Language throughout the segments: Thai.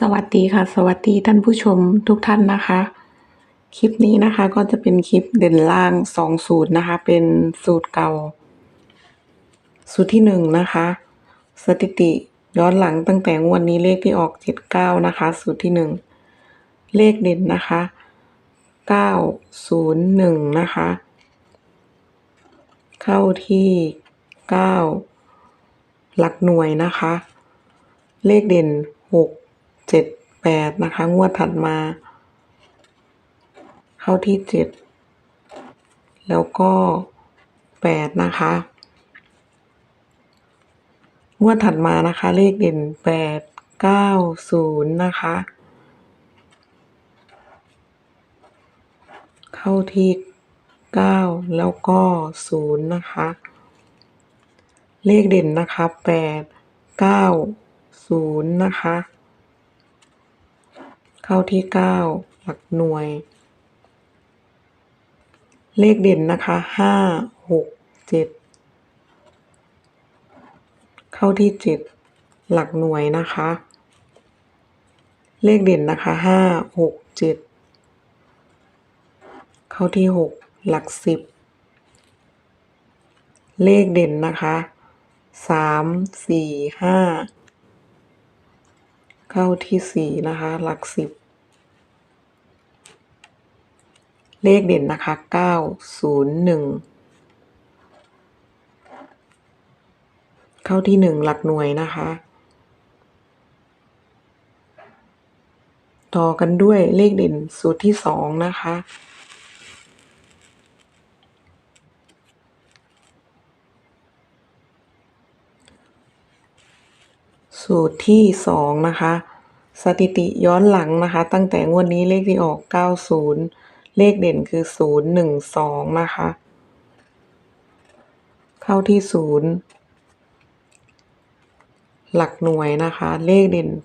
สวัสดีค่ะ สวัสดีท่านผู้ชมทุกท่านนะคะ คลิปนี้นะคะก็จะเป็นคลิปเด่นล่างสองสูตรนะคะ เป็นสูตรเก่า สูตรที่หนึ่งนะคะ สถิติย้อนหลังตั้งแต่งวดนี้เลขที่ออกเจ็ดเก้านะคะ สูตรที่หนึ่งเลขเด่นนะคะเก้าศูนย์หนึ่งนะคะ เข้าที่เก้าหลักหน่วยนะคะ เลขเด่นหก เจ็ดแปดนะคะ งวดถัดมา เข้าที่เจ็ดแล้วก็แปดนะคะงวดถัดมานะคะ เลขเด่นแปดเก้าศูนย์นะคะ เข้าที่เก้าแล้วก็ศูนย์นะคะ เลขเด่นนะคะแปดเก้าศูนย์นะคะ เข้าที่เก้าหลักหน่วย เลขเด่นนะคะห้าหกเจ็ดเข้าที่เจ็ดหลักหน่วยนะคะ เลขเด่นนะคะห้าหกเจ็ดเข้าที่หกหลักสิบเลขเด่นนะคะสามสี่ห้าเข้าที่สี่นะคะ หลักสิบ เลขเด่นนะคะเก้าศูนย์หนึ่งเข้าที่หนึ่งหลักหน่วยนะคะ ต่อกันด้วยเลขเด่นสูตรที่สองนะคะสูตรที่สองนะคะ สถิติย้อนหลังนะคะ ตั้งแต่งวดนี้เลขที่ออก 90 เลขเด่นคือ 012 นะคะ เข้าที่ 0 หลักหน่วยนะคะ เลขเด่น 890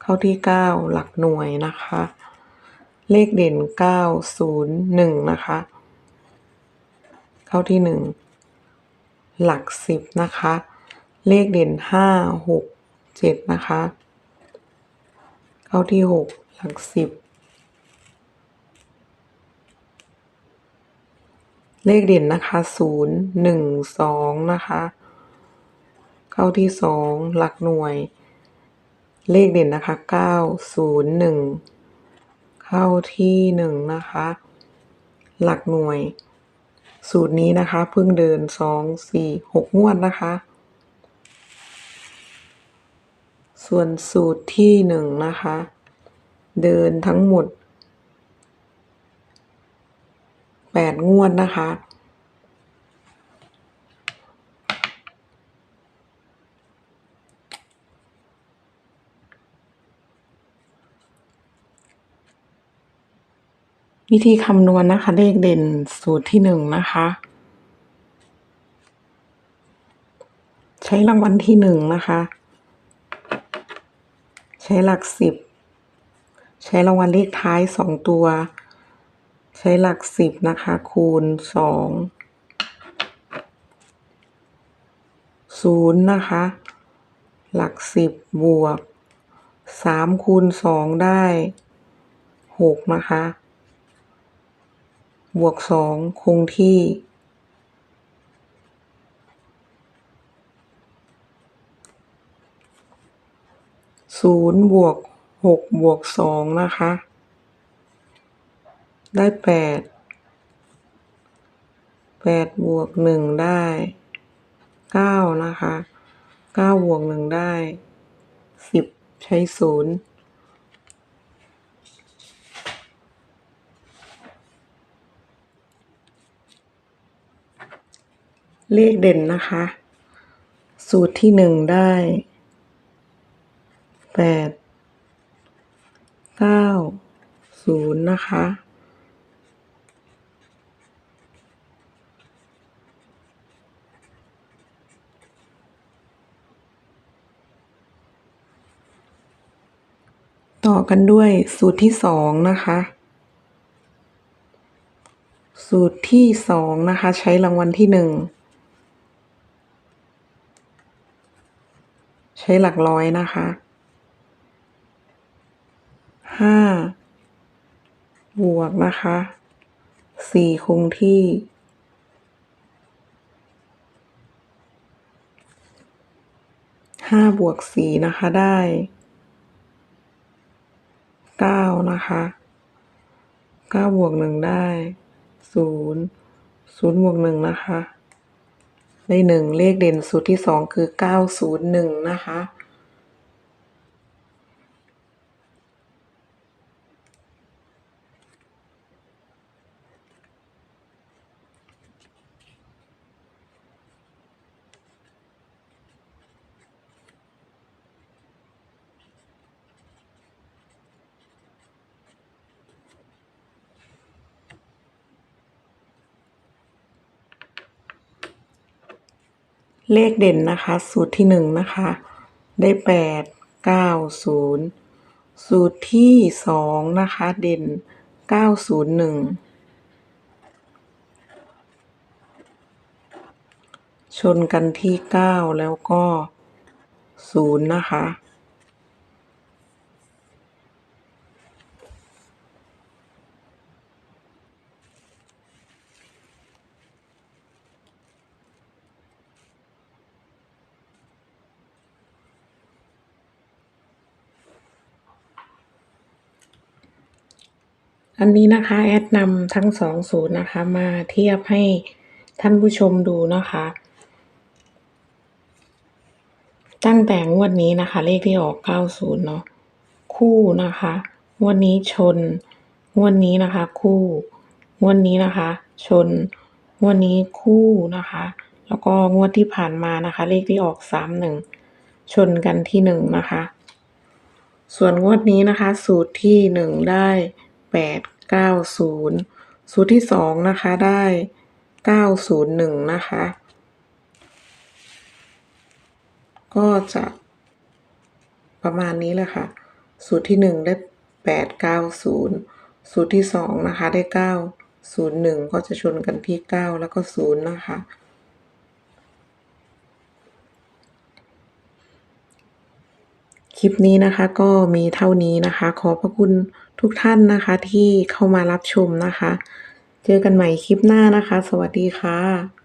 เข้าที่ 9 หลักหน่วยนะคะ เลขเด่น 901 นะคะ เข้าที่ 1 หลักสิบนะคะ เลขเด่นห้าหกเจ็ดนะคะ เข้าที่หก ลักสิบ เลขเด่นนะคะศูนย์หนึ่งสองนะคะ เข้าที่สองหลักหน่วย เลขเด่นนะคะเก้าศูนย์หนึ่งเข้าที่หนึ่งนะคะ หลักหน่วย สูตรนี้นะคะ เพิ่งเดินสองสี่หกงวดนะคะส่วนสูตรที่หนึ่งนะคะ เดินทั้งหมดแปดงวดนะคะ วิธีคำนวณนะคะ เลขเด่นสูตรที่หนึ่งนะคะ ใช้รางวัลที่หนึ่งนะคะ ใช้หลักสิบ ใช้รางวัลเลขท้ายสองตัว ใช้หลักสิบนะคะ คูณสองศูนย์นะคะ หลักสิบบวกสามคูณสองได้หกนะคะ บวกสองคงที่ศูนย์บวก หกบวกสองนะคะ ได้แปดแปดบวกหนึ่งได้เก้านะคะเก้าบวกหนึ่งได้สิบใช้ศูนย์เลขเด่นนะคะ สูตรที่หนึ่งได้แปด เก้าศูนย์นะคะ ต่อกันด้วยสูตรที่สองนะคะ สูตรที่สองนะคะ ใช้รางวัลที่หนึ่งใช้หลักร้อยนะคะ ห้าบวกนะคะสี่คงที่ห้าบวกสี่นะคะได้เก้านะคะเก้าบวกหนึ่งได้ศูนย์ศูนย์บวกหนึ่งนะคะได้หนึ่งเลขเด่นสูตรที่สองคือเก้าศูนย์หนึ่งนะคะ เลขเด่นนะคะ สูตรที่หนึ่งนะคะ ได้แปดเก้าศูนย์สูตรที่สองนะคะ เด่นเก้าศูนย์หนึ่งชนกันที่เก้าแล้วก็ศูนย์นะคะ อันนี้นะคะแอดนำทั้งสองสูตรนะคะ มาเทียบให้ท่านผู้ชมดูนะคะ ตั้งแต่งวดนี้นะคะ เลขที่ออก 90 เนาะคู่นะคะงวดนี้ชนงวดนี้นะคะ คู่งวดนี้นะคะ ชนงวดนี้คู่นะคะ แล้วก็งวดที่ผ่านมานะคะ เลขที่ออก 31 ชนกันที่หนึ่งนะคะ ส่วนงวดนี้นะคะ สูตรที่หนึ่งได้ แปดเก้าศูนย์สูตรที่สองนะคะได้เก้าศูนย์หนึ่งนะคะ ก็จะประมาณนี้แหละค่ะ สูตรที่หนึ่งได้แปดเก้าศูนย์สูตรที่สองนะคะได้เก้าศูนย์หนึ่งก็จะชนกันที่เก้าแล้วก็ศูนย์นะคะ คลิปนี้นะคะก็มีเท่านี้นะคะ ขอพระคุณทุกท่านนะคะที่เข้ามารับชมนะคะ เจอกันใหม่คลิปหน้านะคะ สวัสดีค่ะ